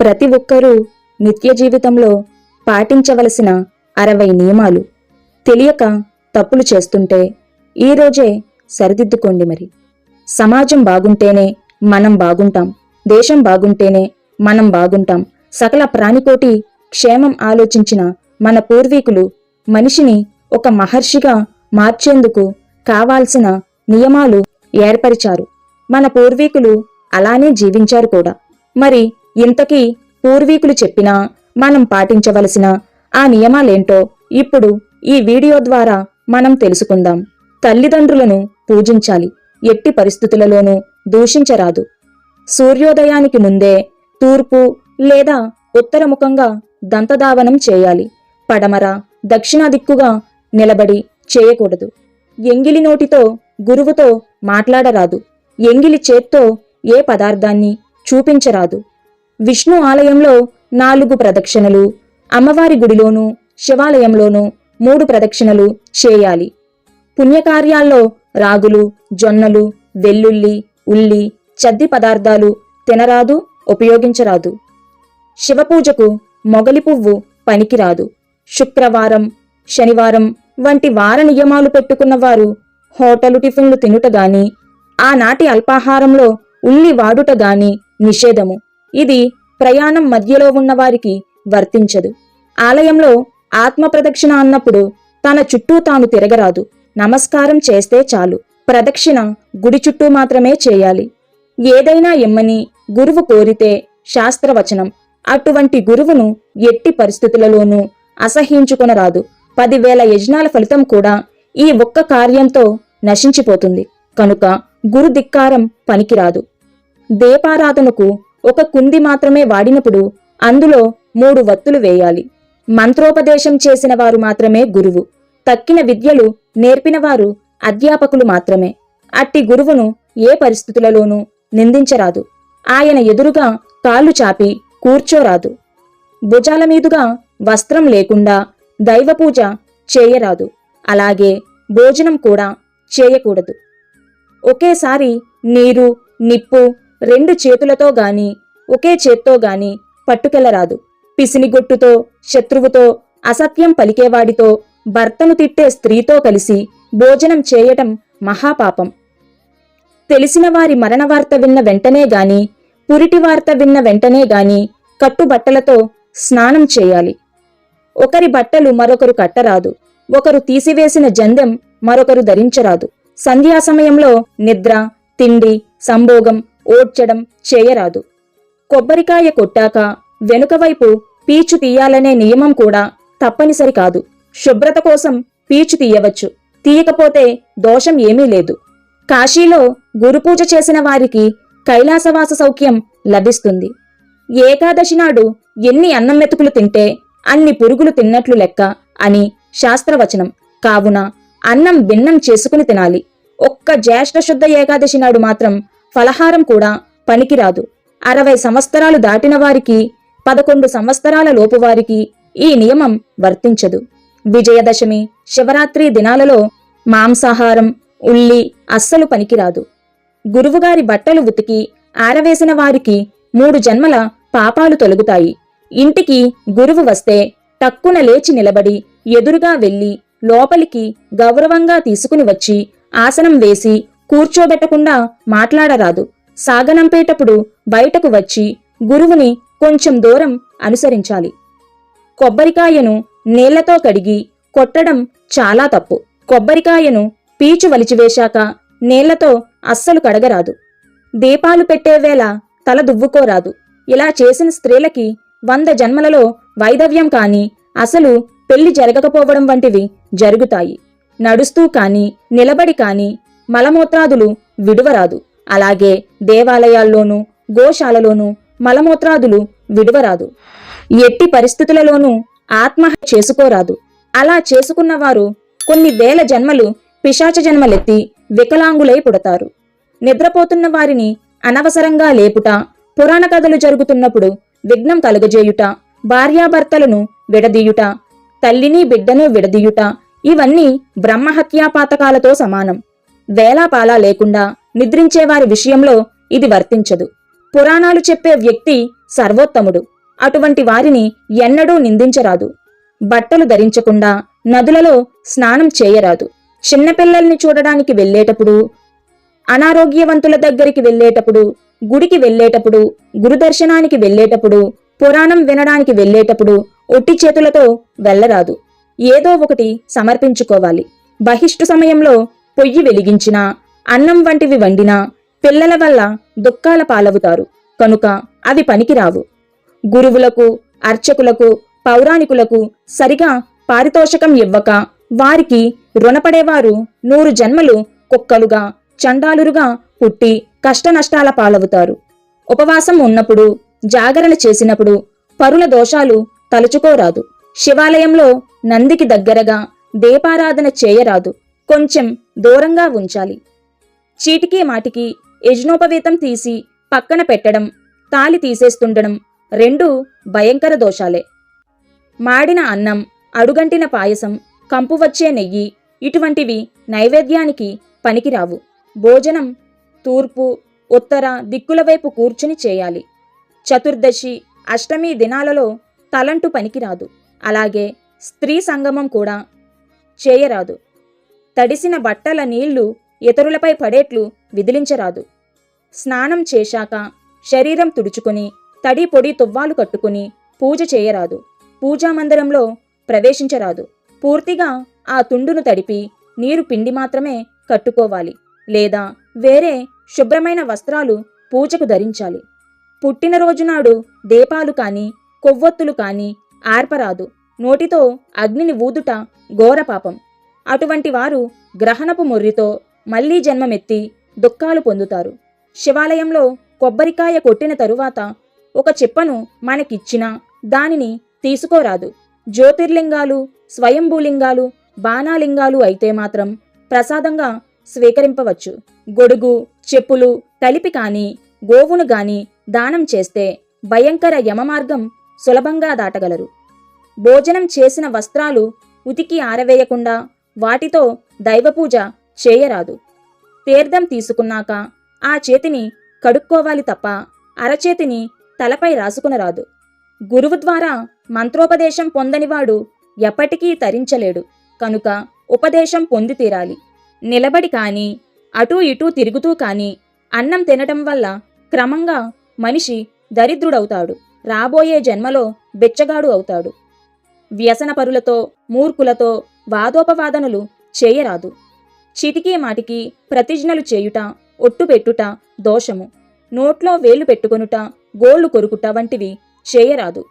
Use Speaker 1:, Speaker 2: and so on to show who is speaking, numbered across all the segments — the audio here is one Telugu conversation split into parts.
Speaker 1: ప్రతి ఒక్కరూ నిత్య జీవితంలో పాటించవలసిన అరవై నియమాలు. తెలియక తప్పులు చేస్తుంటే ఈరోజే సరిదిద్దుకోండి మరి. సమాజం బాగుంటేనే మనం బాగుంటాం. దేశం బాగుంటేనే మనం బాగుంటాం. సకల ప్రాణికోటి క్షేమం ఆలోచించిన మన పూర్వీకులు మనిషిని ఒక మహర్షిగా మార్చేందుకు కావాల్సిన నియమాలు ఏర్పరిచారు. మన పూర్వీకులు అలానే జీవించారు కూడా. మరి ఇంతకీ పూర్వీకులు చెప్పినా మనం పాటించవలసిన ఆ నియమాలేంటో ఇప్పుడు ఈ వీడియో ద్వారా మనం తెలుసుకుందాం. తల్లిదండ్రులను పూజించాలి. ఎట్టి పరిస్థితులలోనూ దూషించరాదు. సూర్యోదయానికి ముందే తూర్పు లేదా ఉత్తరముఖంగా దంతధావనం చేయాలి. పడమర దక్షిణ దిక్కుగా నిలబడి చేయకూడదు. ఎంగిలి నోటితో గురువుతో మాట్లాడరాదు. ఎంగిలి చేత్తో ఏ పదార్థాన్ని చూపించరాదు. విష్ణు ఆలయంలో నాలుగు ప్రదక్షిణలు అమ్మవారి గుడిలోనూ శివాలయంలోనూ మూడు ప్రదక్షిణలు చేయాలి. పుణ్యకార్యాల్లో రాగులు జొన్నలు వెల్లుల్లి ఉల్లి చద్ది పదార్థాలు తినరాదు ఉపయోగించరాదు. శివపూజకు మొగలి పువ్వు పనికిరాదు. శుక్రవారం శనివారం వంటి వార నియమాలు పెట్టుకున్నవారు హోటలు టిఫిన్లు తినుట గాని ఆనాటి అల్పాహారంలో ఉల్లి వాడుట గాని నిషేధము. ఇది ప్రయాణం మధ్యలో ఉన్నవారికి వర్తించదు. ఆలయంలో ఆత్మ ప్రదక్షిణ అన్నప్పుడు తన చుట్టూ తాను తిరగరాదు. నమస్కారం చేస్తే చాలు. ప్రదక్షిణ గుడి చుట్టూ మాత్రమే చేయాలి. ఏదైనా ఎమ్మని గురువు కోరితే శాస్త్రవచనం. అటువంటి గురువును ఎట్టి పరిస్థితులలోనూ అసహించుకొనరాదు పదివేల యజ్ఞాల ఫలితం కూడా ఈ ఒక్క కార్యంతో నశించిపోతుంది. కనుక గురుధిక్కారం పనికిరాదు. దీపారాధనకు ఒక కుంది మాత్రమే వాడినప్పుడు అందులో మూడు వత్తులు వేయాలి. మంత్రోపదేశం చేసిన వారు మాత్రమే గురువు. తక్కిన విద్యలు నేర్పినవారు అధ్యాపకులు మాత్రమే. అట్టి గురువును ఏ పరిస్థితులలోనూ నిందించరాదు. ఆయన ఎదురుగా కాళ్ళు చాపి కూర్చోరాదు. భుజాల మీదుగా వస్త్రం లేకుండా దైవపూజ చేయరాదు. అలాగే భోజనం కూడా చేయకూడదు. ఒకేసారి నీరు నిప్పు రెండు చేతులతో గాని ఒకే చేత్తో గాని పట్టుకెళ్ళరాదు. పిసినిగొట్టుతో శత్రువుతో అసత్యం పలికేవాడితో భర్తను తిట్టే స్త్రీతో కలిసి భోజనం చేయటం మహాపాపం. తెలిసిన వారి మరణ వార్త విన్న వెంటనే గాని పురిటి వార్త విన్న వెంటనే గాని కట్టుబట్టలతో స్నానం చేయాలి. ఒకరి బట్టలు మరొకరు కట్టరాదు. ఒకరు తీసివేసిన జందెం మరొకరు ధరించరాదు. సంధ్యా సమయంలో నిద్ర తిండి సంభోగం ఓడ్చడం చేయరాదు. కొబ్బరికాయ కొట్టాక వెనుక వైపు పీచు తీయాలనే నియమం కూడా తప్పనిసరి కాదు. శుభ్రత కోసం పీచు తీయవచ్చు. తీయకపోతే దోషం ఏమీ లేదు. కాశీలో గురుపూజ చేసిన వారికి కైలాసవాస సౌఖ్యం లభిస్తుంది. ఏకాదశి నాడు ఎన్ని అన్నం మెతుకులు తింటే అన్ని పురుగులు తిన్నట్లు లెక్క అని శాస్త్రవచనం. కావున అన్నం భిన్నం చేసుకుని తినాలి. ఒక్క జ్యేష్ఠ శుద్ధ ఏకాదశి నాడు మాత్రం ఫలహారం కూడా పనికిరాదు. అరవై సంవత్సరాలు దాటిన వారికి పదకొండు సంవత్సరాల లోపు వారికి ఈ నియమం వర్తించదు. విజయదశమి శివరాత్రి దినాలలో మాంసాహారం ఉల్లి అస్సలు పనికిరాదు. గురువుగారి బట్టలు ఉతికి ఆరవేసిన వారికి మూడు జన్మల పాపాలు తొలగుతాయి. ఇంటికి గురువు వస్తే టక్కున లేచి నిలబడి ఎదురుగా వెళ్ళి లోపలికి గౌరవంగా తీసుకుని వచ్చి ఆసనం వేసి కూర్చోబెట్టకుండా మాట్లాడరాదు. సాగనంపేటప్పుడు బయటకు వచ్చి గురువుని కొంచెం దూరం అనుసరించాలి. కొబ్బరికాయను నీళ్ళతో కడిగి కొట్టడం చాలా తప్పు. కొబ్బరికాయను పీచు వలిచివేశాక నీళ్ళతో అస్సలు కడగరాదు. దీపాలు పెట్టేవేళ తల దువ్వుకోరాదు. ఇలా చేసిన స్త్రీలకి వంద జన్మలలో వైదవ్యం కాని అసలు పెళ్ళి జరగకపోవడం వంటివి జరుగుతాయి. నడుస్తూ కాని నిలబడి కాని మలమూత్రాదులు విడువరాదు. అలాగే దేవాలయాల్లోనూ గోశాలలోనూ మలమూత్రాదులు విడువరాదు. ఎట్టి పరిస్థితులలోనూ ఆత్మహత్య చేసుకోరాదు. అలా చేసుకున్నవారు కొన్ని వేల జన్మలు పిశాచ జన్మలెత్తి వికలాంగులై పుడతారు. నిద్రపోతున్న వారిని అనవసరంగా లేపుట పురాణ కథలు జరుగుతున్నప్పుడు విఘ్నం కలుగజేయుట భార్యాభర్తలను విడదీయుట తల్లిని బిడ్డను విడదీయుట ఇవన్నీ బ్రహ్మహత్యాపాతకాలతో సమానం. వేలాపాలా లేకుండా నిద్రించేవారి విషయంలో ఇది వర్తించదు. పురాణాలు చెప్పే వ్యక్తి సర్వోత్తముడు. అటువంటి వారిని ఎన్నడూ నిందించరాదు. బట్టలు ధరించకుండా నదులలో స్నానం చేయరాదు. చిన్నపిల్లల్ని చూడడానికి వెళ్ళేటప్పుడు అనారోగ్యవంతుల దగ్గరికి వెళ్ళేటప్పుడు గుడికి వెళ్ళేటప్పుడు గురుదర్శనానికి వెళ్ళేటప్పుడు పురాణం వినడానికి వెళ్ళేటప్పుడు ఒట్టి చేతులతో వెళ్ళరాదు. ఏదో ఒకటి సమర్పించుకోవాలి. బహిష్టు సమయంలో పొయ్యి వెలిగించినా అన్నం వంటివి వండినా పిల్లల వల్ల దుఃఖాల పాలవుతారు. కనుక అవి పనికిరావు. గురువులకు అర్చకులకు పౌరాణికులకు సరిగా పారితోషకం ఇవ్వక వారికి రుణపడేవారు నూరు జన్మలు కుక్కలుగా చండాలురుగా పుట్టి కష్టనష్టాల పాలవుతారు. ఉపవాసం ఉన్నప్పుడు జాగరణ చేసినప్పుడు పరుల దోషాలు తలుచుకోరాదు. శివాలయంలో నందికి దగ్గరగా దీపారాధన చేయరాదు. కొంచెం దూరంగా ఉంచాలి. చీటికి మాటికి యజ్నోపవేతం తీసి పక్కన పెట్టడం తాలి తీసేస్తుండడం రెండూ భయంకర దోషాలే. మాడిన అన్నం అడుగంటిన పాయసం కంపు వచ్చే నెయ్యి ఇటువంటివి నైవేద్యానికి పనికిరావు. భోజనం తూర్పు ఉత్తర దిక్కుల వైపు కూర్చుని చేయాలి. చతుర్దశి అష్టమి దినాలలో తలంటు పనికిరాదు. అలాగే స్త్రీ సంగమం కూడా చేయరాదు. తడిసిన బట్టల నీళ్ళు ఇతరులపై పడేట్లు విదిలించరాదు. స్నానం చేశాక శరీరం తుడుచుకుని తడి పొడి తువ్వాలు కట్టుకుని పూజ చేయరాదు. పూజామందిరంలో ప్రవేశించరాదు. పూర్తిగా ఆ తుండును తడిపి నీరు పిండి మాత్రమే కట్టుకోవాలి లేదా వేరే శుభ్రమైన వస్త్రాలు పూజకు ధరించాలి. పుట్టినరోజు నాడు దీపాలు కాని కొవ్వొత్తులు కాని ఆర్పరాదు. నోటితో అగ్నిని ఊదుట ఘోరపాపం అటువంటి వారు గ్రహణపు మొర్రితో మళ్ళీ జన్మమెత్తి దుఃఖాలు పొందుతారు. శివాలయంలో కొబ్బరికాయ కొట్టిన తరువాత ఒక చిప్పను మనకిచ్చినా దానిని తీసుకోరాదు. జ్యోతిర్లింగాలు స్వయంభూలింగాలు బాణాలింగాలు అయితే మాత్రం ప్రసాదంగా స్వీకరింపవచ్చు. గొడుగు చెప్పులు కలిపి కాని గోవును గాని దానం చేస్తే భయంకర యమమార్గం సులభంగా దాటగలరు. భోజనం చేసిన వస్త్రాలు ఉతికి ఆరవేయకుండా వాటితో దైవపూజ చేయరాదు. తీర్థం తీసుకున్నాక ఆ చేతిని కడుక్కోవాలి తప్ప అరచేతిని తలపై రాసుకునరాదు. గురువు ద్వారా మంత్రోపదేశం పొందనివాడు ఎప్పటికీ తరించలేడు. కనుక ఉపదేశం పొంది తీరాలి. నిలబడి కాని అటూ ఇటూ తిరుగుతూ కాని అన్నం తినటం వల్ల క్రమంగా మనిషి దరిద్రుడవుతాడు. రాబోయే జన్మలో బెచ్చగాడు అవుతాడు. వ్యసనపరులతో మూర్ఖులతో వాదోపవాదనలు చేయరాదు. చిటికీ మాటికి ప్రతిజ్ఞలు చేయుట ఒట్టు పెట్టుట దోషము. నోట్లో వేలు పెట్టుకొనుట గోళ్ళు కొరుకుట వంటివి చేయరాదు.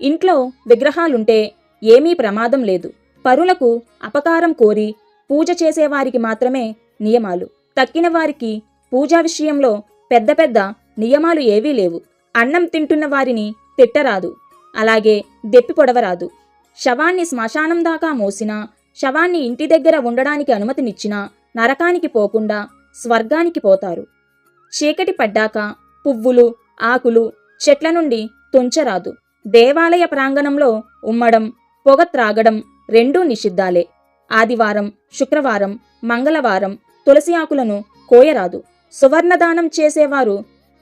Speaker 1: ఇంట్లో విగ్రహాలుంటే ఏమీ ప్రమాదం లేదు. పరులకు అపకారం కోరి పూజ చేసేవారికి మాత్రమే నియమాలు. తక్కిన వారికి పూజా విషయంలో పెద్ద పెద్ద నియమాలు ఏవీ లేవు. అన్నం తింటున్న వారిని తిట్టరాదు. అలాగే దెప్పి పొడవరాదు. శవాన్ని శ్మశానం దాకా మోసినా శవాన్ని ఇంటి దగ్గర ఉండడానికి అనుమతినిచ్చినా నరకానికి పోకుండా స్వర్గానికి పోతారు. చీకటి పడ్డాక పువ్వులు ఆకులు చెట్ల నుండి తుంచరాదు. దేవాలయ ప్రాంగణంలో ఉమ్మడం పొగ త్రాగడం రెండూ నిషిద్ధాలే. ఆదివారం శుక్రవారం మంగళవారం తులసి ఆకులను కోయరాదు. సువర్ణదానం చేసేవారు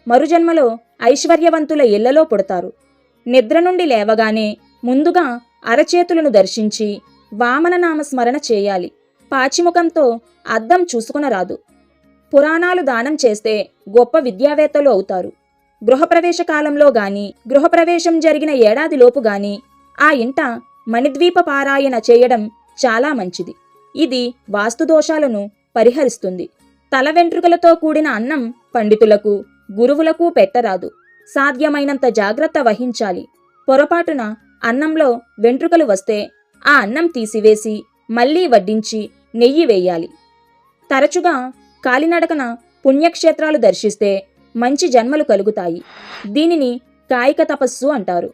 Speaker 1: మరుజన్మలో ఐశ్వర్యవంతుల ఇళ్ళలో పుడతారు. నిద్ర నుండి లేవగానే ముందుగా అరచేతులను దర్శించి వామననామ స్మరణ చేయాలి. పాచిముఖంతో అద్దం చూసుకునరాదు. పురాణాలు దానం చేస్తే గొప్ప విద్యావేత్తలు అవుతారు. గృహప్రవేశ కాలంలో గాని గృహప్రవేశం జరిగిన ఏడాదిలోపు గాని ఆ ఇంట మణిద్వీప పారాయణ చేయడం చాలా మంచిది. ఇది వాస్తుదోషాలను పరిహరిస్తుంది. తల వెంట్రుకలతో కూడిన అన్నం పండితులకు గురువులకు పెట్టరాదు. సాధ్యమైనంత జాగ్రత్త వహించాలి. పొరపాటున అన్నంలో వెంట్రుకలు వస్తే ఆ అన్నం తీసివేసి మళ్ళీ వడ్డించి నెయ్యి వేయాలి. తరచుగా కాలినడకన పుణ్యక్షేత్రాలు దర్శిస్తే మంచి జన్మలు కలుగుతాయి. దీనిని కాయిక తపస్సు అంటారు.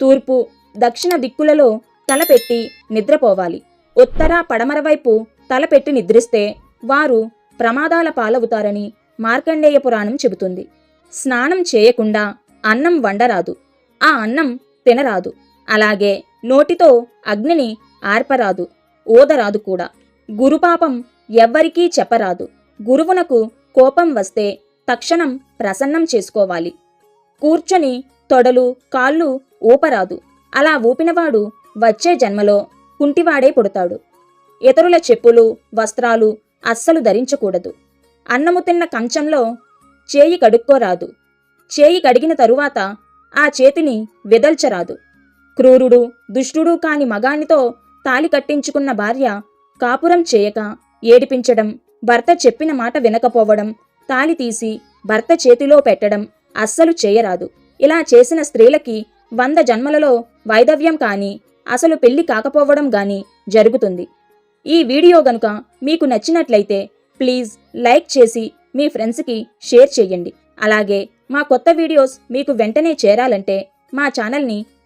Speaker 1: తూర్పు దక్షిణ దిక్కులలో తలపెట్టి నిద్రపోవాలి. ఉత్తర పడమర వైపు తలపెట్టి నిద్రిస్తే వారు ప్రమాదాల పాలవుతారని మార్కండేయ పురాణం చెబుతుంది. స్నానం చేయకుండా అన్నం వండరాదు. ఆ అన్నం తినరాదు. అలాగే నోటితో అగ్నిని ఆర్పరాదు ఓదరాదు కూడా. గురుపాపం ఎవ్వరికీ చెప్పరాదు. గురువునకు కోపం వస్తే తక్షణం ప్రసన్నం చేసుకోవాలి. కూర్చొని తొడలు కాళ్ళు ఊపరాదు. అలా ఊపినవాడు వచ్చే జన్మలో కుంటివాడే పుడతాడు. ఇతరుల చెప్పులు వస్త్రాలు అస్సలు ధరించకూడదు. అన్నము తిన్న కంచంలో చేయి కడుక్కోరాదు. చేయి కడిగిన తరువాత ఆ చేతిని వెదల్చరాదు. క్రూరుడు దుష్టుడు కాని మగానితో తాలి కట్టించుకున్న భార్య కాపురం చేయక ఏడిపించడం భర్త చెప్పిన మాట వినకపోవడం తాలి తీసి భర్త చేతిలో పెట్టడం అస్సలు చేయరాదు. ఇలా చేసిన స్త్రీలకి వంద జన్మలలో వైదవ్యం కాని అసలు పెళ్ళి కాకపోవడం గాని జరుగుతుంది. ఈ వీడియో గనుక మీకు నచ్చినట్లయితే ప్లీజ్ లైక్ చేసి మీ ఫ్రెండ్స్కి షేర్ చేయండి. అలాగే మా కొత్త వీడియోస్ మీకు వెంటనే చేరాలంటే మా ఛానల్ని